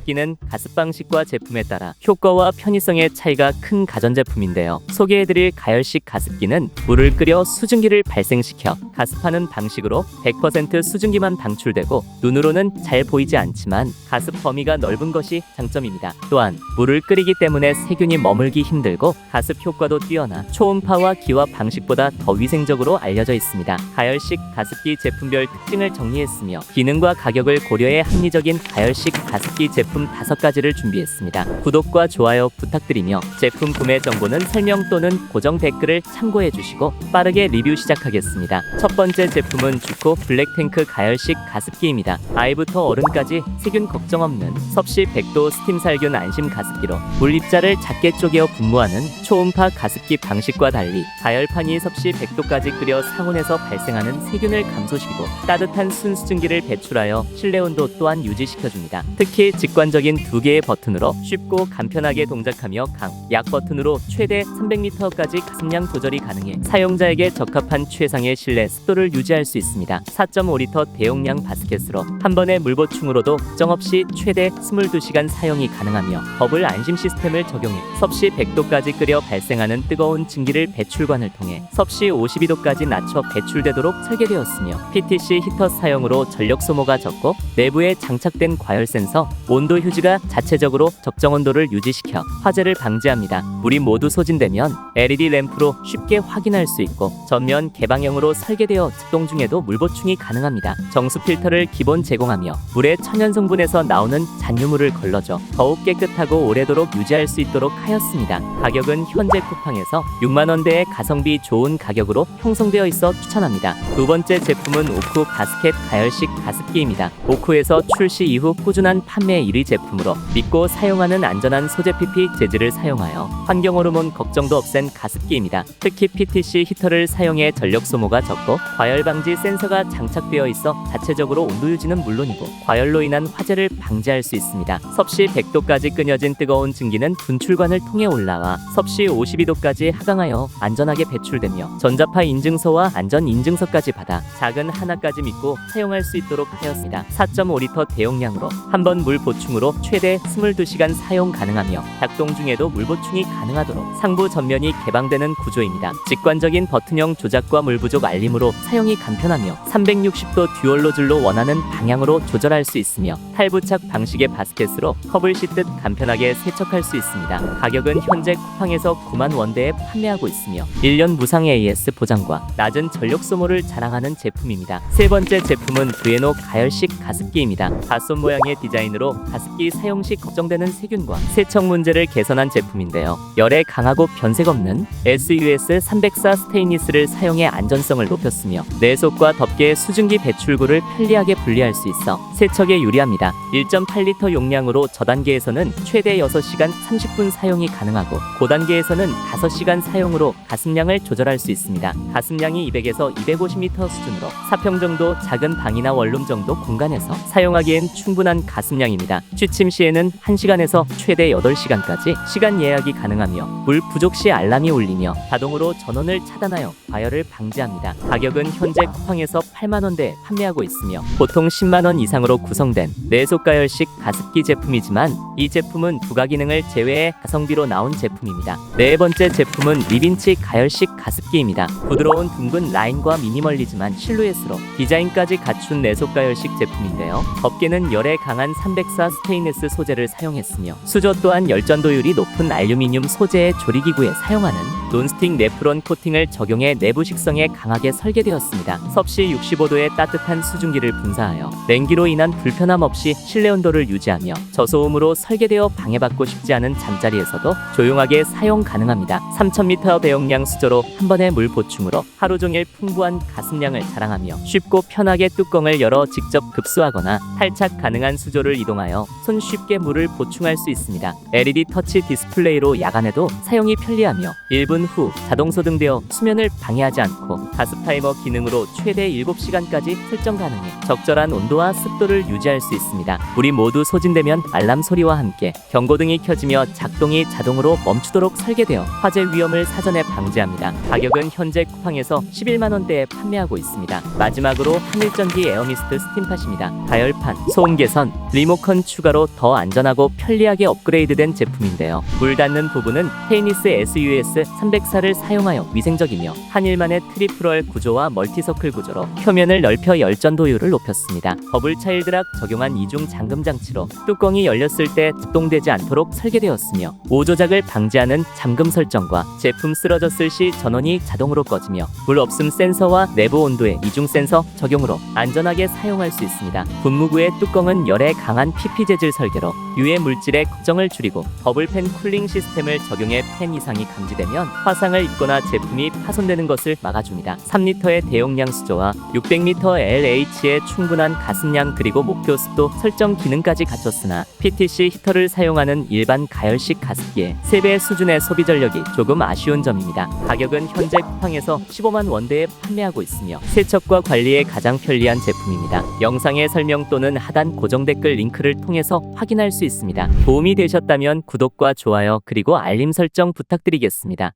가습기는 가습 방식과 제품에 따라 효과와 편의성의 차이가 큰 가전제품인데요. 소개해드릴 가열식 가습기는 물을 끓여 수증기를 발생시켜 가습하는 방식으로 100% 수증기만 방출되고 눈으로는 잘 보이지 않지만 가습 범위가 넓은 것이 장점입니다. 또한 물을 끓이기 때문에 세균이 머물기 힘들고 가습 효과도 뛰어나 초음파와 기화 방식보다 더 위생적으로 알려져 있습니다. 가열식 가습기 제품별 특징을 정리했으며 기능과 가격을 고려해 합리적인 가열식 가습기 제품 5가지를 준비했습니다. 구독과 좋아요 부탁드리며 제품 구매 정보는 설명 또는 고정 댓글을 참고해 주시고 빠르게 리뷰 시작하겠습니다. 첫 번째 제품은 주코 블랙탱크 가열식 가습기입니다. 아이부터 어른까지 세균 걱정 없는 섭씨 100도 스팀 살균 안심 가습기로 물 입자를 작게 쪼개어 분무하는 초음파 가습기 방식과 달리 가열판이 섭씨 100도까지 끓여 상온에서 발생하는 세균을 감소시키고 따뜻한 순수증기를 배출하여 실내 온도 또한 유지시켜줍니다. 특히 직관 적인 두 개의 버튼으로 쉽고 간편하게 동작하며 강, 약 버튼으로 최대 300리터까지 가습량 조절이 가능해 사용자에게 적합한 최상의 실내 습도를 유지할 수 있습니다. 4.5리터 대용량 바스켓으로 한 번의 물 보충으로도 걱정 없이 최대 22시간 사용이 가능하며 버블 안심 시스템을 적용해 섭씨 100도까지 끓여 발생하는 뜨거운 증기를 배출관을 통해 섭씨 52도까지 낮춰 배출되도록 설계되었으며 PTC 히터 사용으로 전력 소모가 적고 내부에 장착된 과열 센서 온도 휴지가 자체적으로 적정 온도를 유지시켜 화재를 방지합니다. 물이 모두 소진되면 LED 램프로 쉽게 확인할 수 있고 전면 개방형으로 설계되어 작동 중에도 물 보충이 가능합니다. 정수 필터를 기본 제공하며 물의 천연 성분에서 나오는 잔유물을 걸러줘 더욱 깨끗하고 오래도록 유지할 수 있도록 하였습니다. 가격은 현재 쿠팡에서 6만 원대의 가성비 좋은 가격으로 형성되어 있어 추천합니다. 두 번째 제품은 오쿠 바스켓 가열식 가습기입니다. 오쿠에서 출시 이후 꾸준한 판매 1위 제품으로 믿고 사용하는 안전한 소재 PP 재질을 사용하여 환경 호르몬 걱정도 없앤 가습기입니다. 특히 PTC 히터를 사용해 전력 소모가 적고 과열 방지 센서가 장착되어 있어 자체적으로 온도 유지는 물론이고 과열로 인한 화재를 방지할 수 있습니다. 섭씨 100도까지 끓여진 뜨거운 증기는 분출관을 통해 올라와 섭씨 52도까지 하강하여 안전하게 배출되며 전자파 인증서와 안전 인증서까지 받아 작은 하나까지 믿고 사용할 수 있도록 하였습니다. 4.5리터 대용량으로 한 번 물 보충 으로 최대 22시간 사용 가능하며 작동 중에도 물 보충이 가능하도록 상부 전면이 개방되는 구조입니다. 직관적인 버튼형 조작과 물 부족 알림으로 사용이 간편하며 360도 듀얼 노즐로 원하는 방향으로 조절할 수 있으며 탈부착 방식의 바스켓으로 컵을 씻듯 간편하게 세척할 수 있습니다. 가격은 현재 쿠팡에서 9만 원대에 판매하고 있으며 1년 무상 AS 보장과 낮은 전력 소모를 자랑하는 제품입니다. 세 번째 제품은 브에노 가열식 가습기입니다. 닷손 모양의 디자인으로 가습기 사용 시 걱정되는 세균과 세척 문제를 개선한 제품인데요. 열에 강하고 변색 없는 SUS 304 스테인리스를 사용해 안전성을 높였으며 내속과 덮개의 수증기 배출구를 편리하게 분리할 수 있어 세척에 유리합니다. 1.8리터 용량으로 저단계에서는 최대 6시간 30분 사용이 가능하고 고단계에서는 5시간 사용으로 가습량을 조절할 수 있습니다. 가습량이 200에서 250리터 수준으로 4평 정도 작은 방이나 원룸 정도 공간에서 사용하기엔 충분한 가습량입니다. 취침 시에는 1시간에서 최대 8시간까지 시간 예약이 가능하며 물 부족 시 알람이 울리며 자동으로 전원을 차단하여 과열을 방지합니다. 가격은 현재 쿠팡에서 8만 원대에 판매하고 있으며 보통 10만 원 이상으로 구성된 내속가열식 가습기 제품이지만 이 제품은 부가 기능을 제외해 가성비로 나온 제품입니다. 네 번째 제품은 리빈치 가열식 가습기입니다. 부드러운 둥근 라인과 미니멀리즘한 실루엣으로 디자인까지 갖춘 내속가열식 제품인데요. 덮개는 열에 강한 304 스테인리스 소재를 사용했으며 수조 또한 열전도율이 높은 알루미늄 소재의 조리기구에 사용하는 논스틱 네프론 코팅을 적용해 내부 식성에 강하게 설계되었습니다. 섭씨 65도의 따뜻한 수증기를 분사하여 냉기로 인한 불편함 없이 실내 온도를 유지하며 저소음으로 설계되어 방해받고 싶지 않은 잠자리에서도 조용하게 사용 가능합니다. 3000m 배용량 수조로 한 번의 물 보충으로 하루 종일 풍부한 가습량을 자랑하며 쉽고 편하게 뚜껑을 열어 직접 급수하거나 탈착 가능한 수조를 이동하여 손 쉽게 물을 보충할 수 있습니다. LED 터치 디스플레이로 야간에도 사용이 편리하며 1분 후 자동 소등되어 수면을 방해하지 않고 가습 타이머 기능으로 최대 7시간까지 설정 가능해 적절한 온도와 습도를 유지할 수 있습니다. 물이 모두 소진되면 알람 소리와 함께 경고등이 켜지며 작동이 자동으로 멈추도록 설계되어 화재 위험을 사전에 방지합니다. 가격은 현재 쿠팡에서 11만 원대에 판매하고 있습니다. 마지막으로 한일전기 에어미스트 스팀팟입니다. 가열판, 소음 개선, 리모컨 추가로 더 안전하고 편리하게 업그레이드된 제품인데요. 물 닿는 부분은 테이니스 SUS 304를 사용하여 위생적이며 한 일만의 트리플월 구조와 멀티서클 구조로 표면을 넓혀 열전 도율을 높였습니다. 버블 차일드락 적용한 이중 잠금 장치로 뚜껑이 열렸을 때 작동되지 않도록 설계되었으며 오조작을 방지하는 잠금 설정과 제품 쓰러졌을 시 전원이 자동으로 꺼지며 물 없음 센서와 내부 온도의 이중 센서 적용으로 안전하게 사용할 수 있습니다. 분무구의 뚜껑은 열에 강한 PP 재질 설계로 유해 물질의 걱정을 줄이고 버블팬 쿨링 시스템을 적용해 팬 이상이 감지되면 화상을 입거나 제품이 파손되는 것을 막아줍니다. 3리터의 대용량 수조와 600m LH의 충분한 가습량 그리고 목표 습도 설정 기능까지 갖췄으나 PTC 히터를 사용하는 일반 가열식 가습기에 3배 수준의 소비 전력이 조금 아쉬운 점입니다. 가격은 현재 쿠팡에서 15만 원대에 판매하고 있으며 세척과 관리에 가장 편리한 제품입니다. 영상의 설명 또는 하단 고정 댓글 링크를 통해서 확인할 수 있습니다. 도움이 되셨다면 구독과 좋아요 그리고 알림 설정 부탁드리겠습니다.